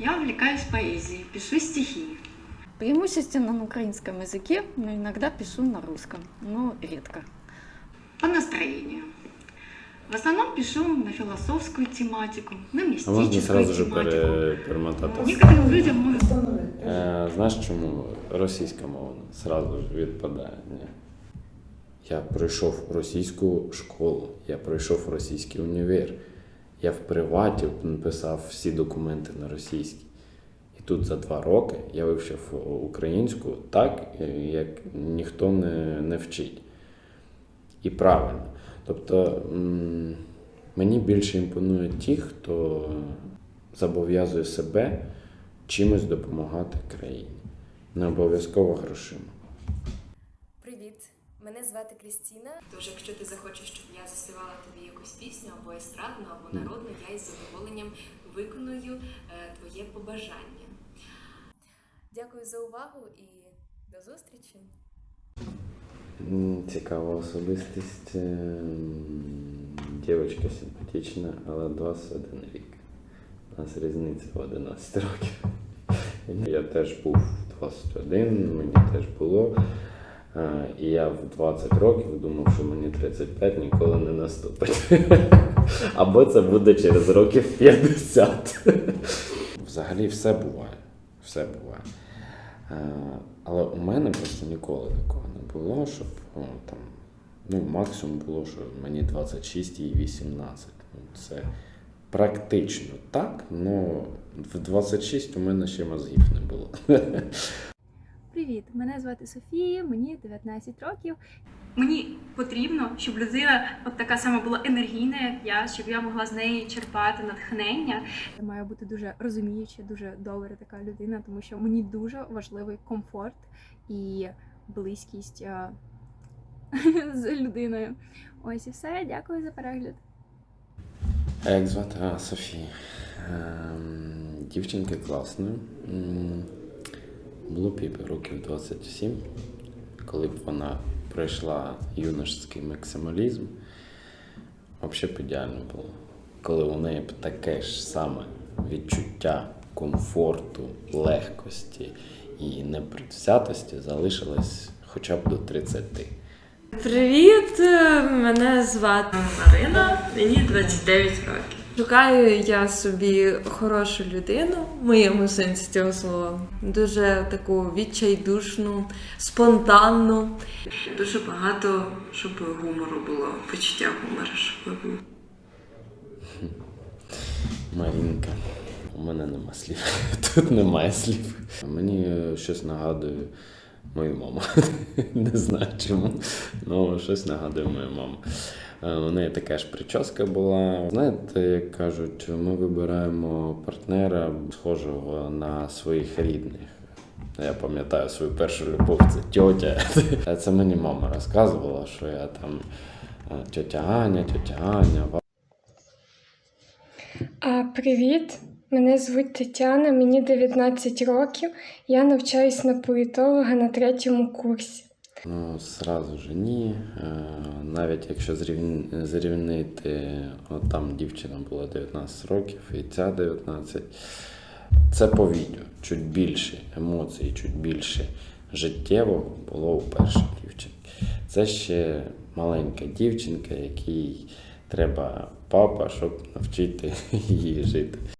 Я увлекаюсь поэзией, пишу стихи. Преимущественно на украинском языке, но иногда пишу на русском, но редко. По настроению. В основном пишу на философскую тематику, на А мистическую можна сразу же тематику. пере, перемотати? Некоторым людям может Е, знаєш чому російська мова сразу ж відпадає? Ні. Я пройшов російську школу, я пройшов російський універ. я в приваті написав всі документи на російській. І тут за два роки я вивчив українську так, як ніхто не, не вчить. І правильно. Тобто мені більше імпонують ті, хто зобов'язує себе чимось допомагати країні. Не обов'язково грошима. Привіт, мене звати Крістіна. Тож, якщо ти захочеш, щоб я заспівала тобі якусь пісню або естрадну, або народну, я із задоволенням виконую е, твоє побажання. Дякую за увагу і до зустрічі! Цікава особистість. ем, Дівчинка симпатична, але 21 рік. У нас різниця в 11 років. Я теж був 21, мені теж було. Е, І я в 20 років думав, що мені 35 ніколи не наступить. Або це буде через років 50. Взагалі все буває. Все буває. Е, Але у мене просто ніколи такого не було, щоб там, ну, максимум було, що мені 26 і 18. Ну, Це практично так, але в 26 у мене ще мозгів не було. Привіт, мене звати Софія, мені 19 років. Мені потрібно, щоб людина от така сама була енергійна, як я, щоб я могла з неї черпати натхнення. Я маю бути дуже розуміюча, дуже добра така людина, тому що мені дуже важливий комфорт і близькість а, з людиною. Ось і все. Дякую за перегляд. Як звати? А, Софія. Ем, Дівчинка класна. Було б років 27, коли б вона пройшла юношеський максималізм. Взагалі б ідеально було. Коли у неї б таке ж саме відчуття комфорту, легкості і непредвзятості залишилось хоча б до 30. Привіт, е, мене звати Марина, мені 29 років. Шукаю я собі хорошу людину, в моєму сенсі цього слова. Дуже таку відчайдушну, спонтанну. Дуже багато, щоб гумору було, почуття гумору, щоб було. Марінка. У мене нема слів. Тут немає слів. Мені щось нагадує мою маму. Не знаю чому. Ну, щось нагадує мою маму. Е, У неї така ж прическа була. Знаєте, як кажуть, ми вибираємо партнера, схожого на своїх рідних. Я пам'ятаю свою першу любов, це тьотя. Це мені мама розказувала, що я там е, тьотя Аня, тьотя Аня, А, привіт, мене звуть Тетяна, мені 19 років. Я навчаюсь на політолога на третьому курсі. Ну, сразу же ні. Е, Навіть якщо зрівнити, от там дівчина була 19 років і ця 19. Це по відео. Чуть більше емоцій, чуть більше життєвого було у першій дівчинки. Це ще маленька дівчинка, якій треба папа, щоб навчити її жити.